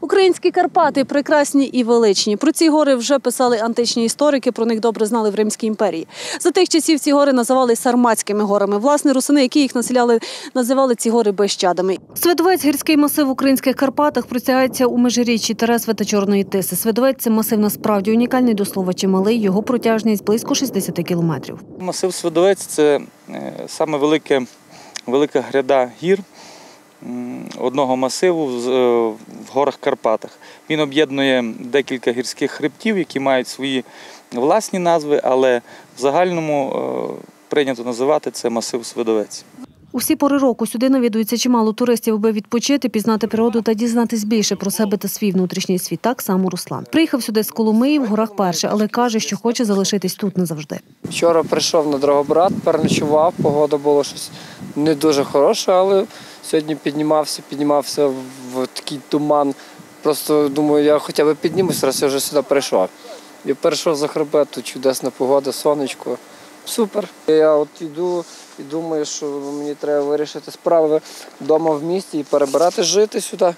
Українські Карпати прекрасні і величні. Про ці гори вже писали античні історики. Про них добре знали в Римській імперії. За тих часів ці гори називали Сарматськими горами. Власне, русини, які їх населяли, називали ці гори Бещадами. Свидовець гірський масив в українських Карпатах простягається у межиріччі Тересви та Чорної Тиси. Свидовець це масив насправді унікальний до слова чималий. Його протяжність близько 60 кілометрів. Масив Свидовець це е, саме велике, велика гряда гір одного масиву в горах Карпатах. Він об'єднує декілька гірських хребтів, які мають свої власні назви, але в загальному е, прийнято називати це масив Свидовець. У всі пори року сюди навідується чимало туристів, аби відпочити, пізнати природу та дізнатись більше про себе та свій внутрішній світ. Так само Руслан. Приїхав сюди з Коломиї в горах перше, але каже, що хоче залишитись тут назавжди. Вчора прийшов на Драгобрат, переночував, погода була щось не дуже хороша, але сьогодні піднімався, піднімався в такий туман. Просто думаю, я хоча б піднімусь, раз я вже сюди прийшов. І перейшов за хребет, тут чудесна погода, сонечко. Супер. Я от йду і думаю, що мені треба вирішити справи вдома в місті і перебирати жити сюди.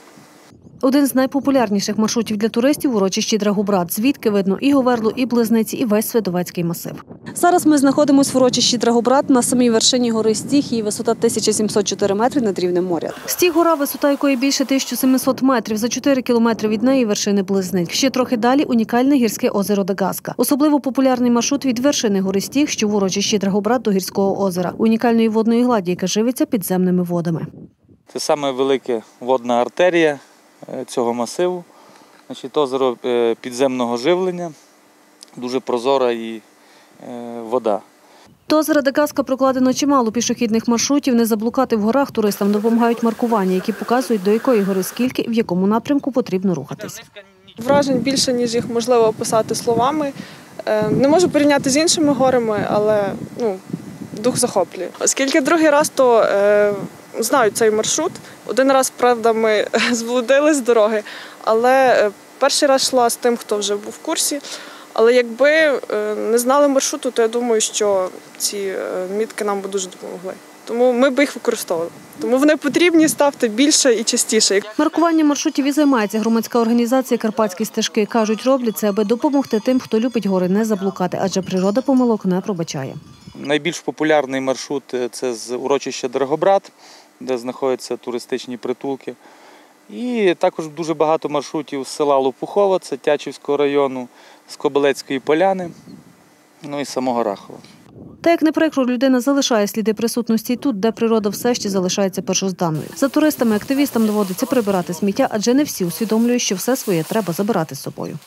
Один з найпопулярніших маршрутів для туристів урочищі Драгобрат. Звідки видно і Говерлу, і Близнеці, і весь Свидовецький масив. Зараз ми знаходимося в урочищі Драгобрат на самій вершині гори Стіг. Її висота 1704 метри над рівнем моря. Стіг гора, висота якої більше 1700 метрів. За 4 кілометри від неї вершини Близнець. Ще трохи далі унікальне гірське озеро Дагаска. Особливо популярний маршрут від вершини гори Стіг, що в урочищі Драгобрат до гірського озера, унікальної водної гладі, яка живиться підземними водами. Це саме велика водна артерія е, цього масиву. Значить, озеро е, підземного живлення, дуже прозора і вода. До озера Дагаска прокладено чимало пішохідних маршрутів. Не заблукати в горах туристам допомагають маркування, які показують, до якої гори скільки і в якому напрямку потрібно рухатись. Вражень більше, ніж їх можливо описати словами. Е, Не можу порівняти з іншими горами, але ну, дух захоплює. Оскільки другий раз, то е, знаю цей маршрут. Один раз, правда, ми зблудили з дороги, але е, перший раз йшла з тим, хто вже був в курсі. Але якби е, не знали маршруту, то я думаю, що ці е, мітки нам би дуже допомогли. Тому ми б їх використовували. Тому вони потрібні, ставте більше і частіше. Маркуванням маршрутів і займається громадська організація Карпатські стежки. кажуть, роблять це, аби допомогти тим, хто любить гори, не заблукати, адже природа помилок не пробачає. Найбільш популярний маршрут е, це з урочища Драгобрат, де знаходяться туристичні притулки. І також дуже багато маршрутів з села Лопухова, це Тячівського району, з Кобилецької поляни, ну і самого Рахова. Та як не прикро, людина залишає сліди присутності тут, де природа все ще залишається першозданною. За туристами, активістам доводиться прибирати сміття, адже не всі усвідомлюють, що все своє треба забирати з собою.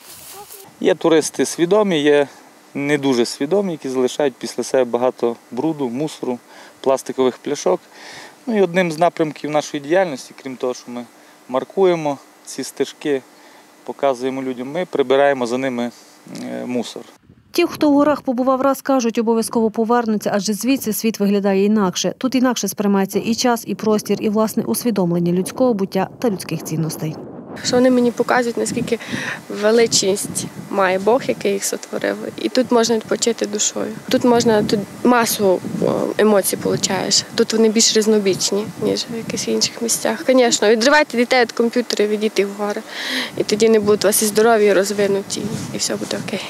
Є туристи свідомі, є не дуже свідомі, які залишають після себе багато бруду, мусору, пластикових пляшок. Ну і одним з напрямків нашої діяльності, крім того, що ми маркуємо ці стежки, показуємо людям, ми прибираємо за ними е, мусор. Ті, хто в горах побував раз, кажуть, обов'язково повернуться, адже звідси світ виглядає інакше. Тут інакше сприймається і час, і простір, і власне усвідомлення людського буття та людських цінностей. Що вони мені показують, наскільки величність має Бог, який їх сотворив. І тут можна відпочити душою. Тут можна тут масу емоцій получаєш. Тут вони більш різнобічні, ніж в якихось інших місцях. Звісно, відривайте дітей від комп'ютера, відійти в гори. І тоді не будуть у вас і здорові, і розвинуті, і все буде окей.